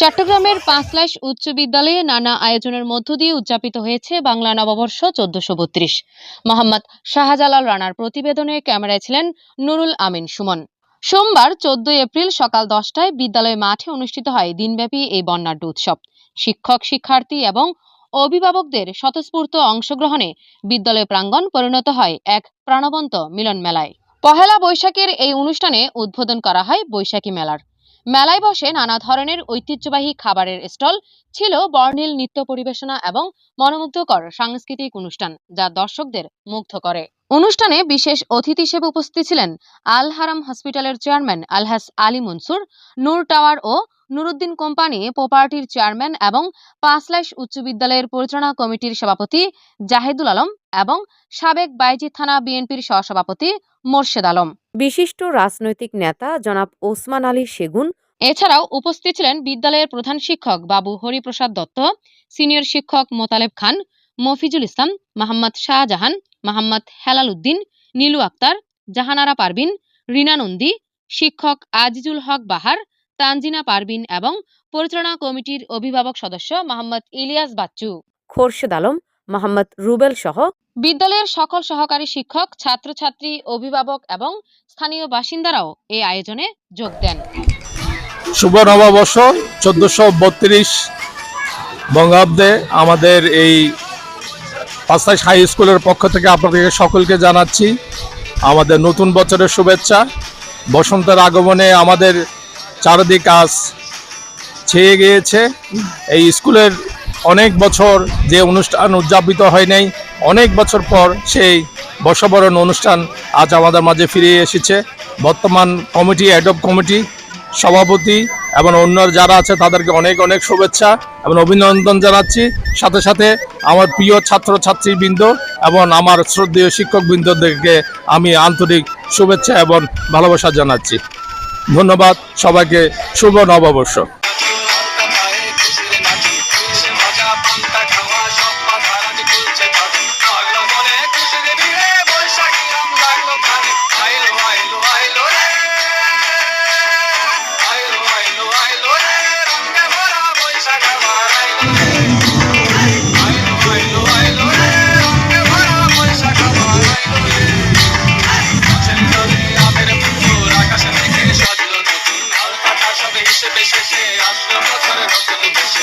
চট্টগ্রামের পাঁচলাইশ উচ্চ বিদ্যালয়ে নানা আয়োজনের মধ্য দিয়ে উদযাপিত হয়েছে বাংলা নববর্ষ চোদ্দশো বত্রিশ। মোহাম্মদ শাহজালাল রানার প্রতিবেদনে ক্যামেরায় ছিলেন নুরুল আমিন সুমন। সোমবার চোদ্দ এপ্রিল সকাল দশটায় বিদ্যালয় মাঠে অনুষ্ঠিত হয় দিনব্যাপী এই বর্ণাঢ্য উৎসব। শিক্ষক, শিক্ষার্থী এবং অভিভাবকদের স্বতঃস্ফূর্ত অংশগ্রহণে বিদ্যালয় প্রাঙ্গণ পরিণত হয় এক প্রাণবন্ত মিলন মেলায় পহেলা বৈশাখের এই অনুষ্ঠানে উদ্বোধন করা হয় বৈশাখী মেলার। মেলায় বসে নানা ধরনের ঐতিহ্যবাহী খাবারের স্টল ছিল বর্ণিল নৃত্য পরিবেশনা এবং মনোমুগ্ধকর সাংস্কৃতিক অনুষ্ঠান, যা দর্শকদের মুগ্ধ করে। অনুষ্ঠানে বিশেষ অতিথি হিসেবে উপস্থিত ছিলেন আল হারাম হসপিটালের চেয়ারম্যান আলহাস আলী মনসুর নূর টাওয়ার ও নুরুদ্দিন কোম্পানি প্রপার্টির চেয়ারম্যান এবং পাঁচলাইশ উচ্চ বিদ্যালয়ের পরিচালনা কমিটির সভাপতি জাহিদুল আলম এবং সাবেক বাইজি থানা বিএনপির সহসভাপতি মোর্শেদ আলম। বিশিষ্ট রাজনৈতিক নেতা জনাব ওসমান আলী সেগুন এছাড়াও উপস্থিত ছিলেন বিদ্যালয়ের প্রধান শিক্ষক বাবু হরিপ্রসাদ দত্ত সিনিয়র শিক্ষক মোতালেব খান মফিজুল ইসলাম মোহাম্মদ শাহজাহান মোহাম্মদ হেলাল উদ্দিন নীলু আক্তার জাহানারা পারবিন রিনা নন্দী শিক্ষক আজিজুল হক বাহার তানজিনা পারবিন এবং পরিচালনা কমিটির অভিভাবক সদস্য মোহাম্মদ ইলিয়াস বাচ্চু। খোরশেদ আলম মোহাম্মদ রুবেল সহ। বিদ্যালয়ের সকল সহকারী শিক্ষক ছাত্রছাত্রী অভিভাবক এবং স্থানীয় বাসিন্দারাও এই আয়োজনে যোগ দেন। শুভ নববর্ষ চোদ্দশো বত্রিশ বঙ্গাব্দে আমাদের এই পাঁচটাইশ হাই স্কুলের পক্ষ থেকে আপনাদেরকে সকলকে জানাচ্ছি আমাদের নতুন বছরের শুভেচ্ছা। বসন্তের আগমনে আমাদের চারদিক আজ ছেয়ে গিয়েছে। এই স্কুলের অনেক বছর যে অনুষ্ঠান উদযাপিত হয় নাই, অনেক বছর পর সেই বর্ষবরণ অনুষ্ঠান আজ আমাদের মাঝে ফিরে এসেছে। বর্তমান কমিটি অ্যাডপ কমিটি, সভাপতি এবং অন্য যারা আছে তাদেরকে অনেক অনেক শুভেচ্ছা এবং অভিনন্দন জানাচ্ছি। সাথে সাথে আমার প্রিয় ছাত্র ছাত্রীবৃন্দ এবং আমার শ্রদ্ধেয় শিক্ষকবৃন্দদেরকে আমি আন্তরিক শুভেচ্ছা এবং ভালোবাসা জানাচ্ছি। ধন্যবাদ সবাইকে, শুভ নববর্ষ। শেষে আসলো বছরের নতুন দেশে